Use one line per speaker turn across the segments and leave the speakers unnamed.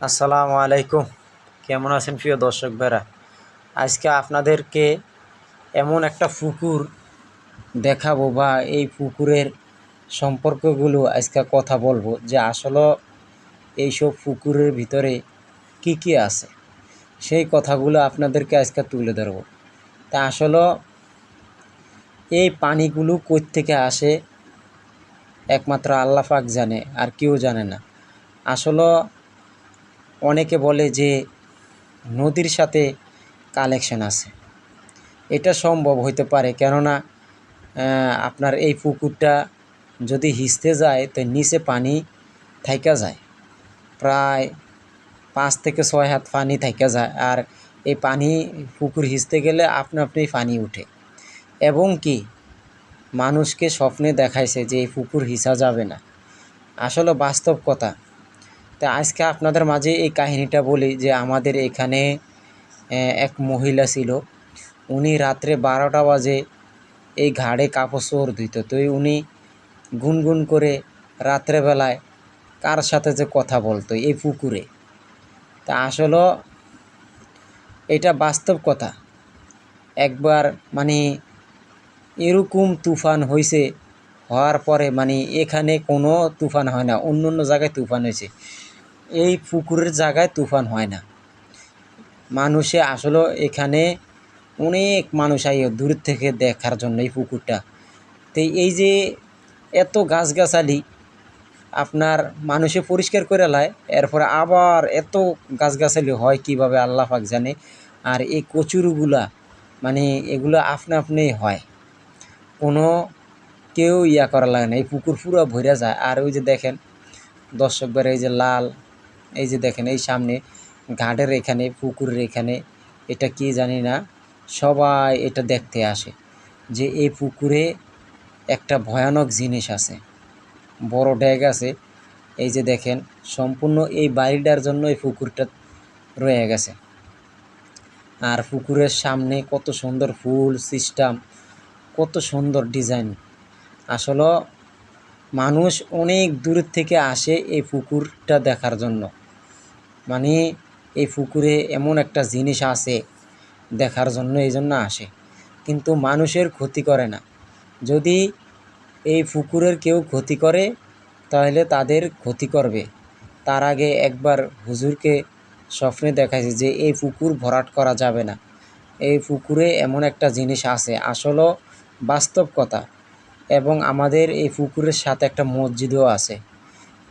আসসালামু আলাইকুম। কেমন আছেন প্রিয় দর্শক ভাইরা? আজকে আপনাদেরকে এমন একটা পুকুর দেখাবো বা এই পুকুরের সম্পর্কগুলো আজকে কথা বলব যে আসলে এইসব পুকুরের ভিতরে কি কি আছে। সেই কথাগুলো আপনাদেরকে আজকে তুলে ধরবো। তা আসলে এই পানিগুলো কই থেকে আসে একমাত্র আল্লাহ পাক জানে, আর কেউ জানে না। আসলে অনেকে বলে যে নদীর সাথে কালেকশন আছে। এটা সম্ভব হইতে পারে, কেননা আপনার এই পুকুরটা যদি হিসতে যায়, তো নিচে পানি থাইকা যায়। প্রায় পাঁচ থেকে ছয় হাত পানি থাইকা যায়, আর এই পানি পুকুর হিসতে গেলে আপনা আপনি পানি উঠে। এবং কি, মানুষকে স্বপ্নে দেখাইছে যে এই পুকুর হিসা যাবে না। আসলে বাস্তব কথা তা আজকে আপনাদের মাঝে এই কাহিনীটা বলি যে আমাদের এখানে এক মহিলা ছিল। উনি রাত্রে বারোটা বাজে এই ঘাড়ে কাপড় চোর দিত তো উনি গুনগুন করে রাত্রেবেলায় কার সাথে যে কথা বলতো এই পুকুরে। তা আসলে এটা বাস্তব কথা। একবার মানে এরকম তুফান হয়েছে হওয়ার পরে মানে এখানে কোনো তুফান হয় না অন্য অন্য জায়গায় তুফান হয়েছে। এই পুকুরের জায়গায় তুফান হয় না। মানুষে আসলে এখানে অনেক মানুষ আই দূর থেকে দেখার জন্য এই পুকুরটা। তো এই যে এত গাছগাছালি আপনার মানুষে পরিষ্কার করে লায়, এরপরে আবার এত গাছগাছালি হয় কীভাবে আল্লাহ পাক জানে। আর এই কচুরগুলা মানে এগুলো আপনা আপনি হয়। কোনো কেউ ইয়া করা লাগে না, এই পুকুর পুরো ভরে যায়। আর ওই যে দেখেন দর্শকবার এই যে লাল এই যে দেখেন, এই সামনে ঘাটের এখানে, পুকুরের এখানে, এটা কি জানি না, সবাই এটা দেখতে আসে যে এই পুকুরে একটা ভয়ানক জিনিস আছে, বড় ড্যাগ আছে। এই যে দেখেন, সম্পূর্ণ এই বাড়িটার জন্য এই পুকুরটা রয়ে গেছে। আর পুকুরের সামনে কত সুন্দর ফুল সিস্টেম, কত সুন্দর ডিজাইন। আসলে মানুষ অনেক দূর থেকে আসে এই পুকুরটা দেখার জন্য। মানে এই পুকুরে এমন একটা জিনিস আছে, দেখার জন্য এই জন্য আসে। কিন্তু মানুষের ক্ষতি করে না। যদি এই পুকুরের কেউ ক্ষতি করে, তাহলে তাদের ক্ষতি করবে। তার আগে একবার হুজুরকে স্বপ্নে দেখাইছে যে, এই পুকুর ভরাট করা যাবে না। এই পুকুরে এমন একটা জিনিস আছে আসলে বাস্তব কথা। এবং আমাদের এই পুকুরের সাথে একটা মসজিদও আছে।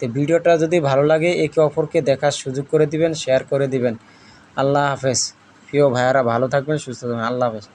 তো ভিডিওটা যদি ভালো লাগে একে অপরকে দেখার সুযোগ করে দিবেন শেয়ার করে দিবেন। আল্লাহ হাফেজ। প্রিয় ভাইয়ারা, ভালো থাকবেন, সুস্থ থাকবেন। আল্লাহ হাফেজ।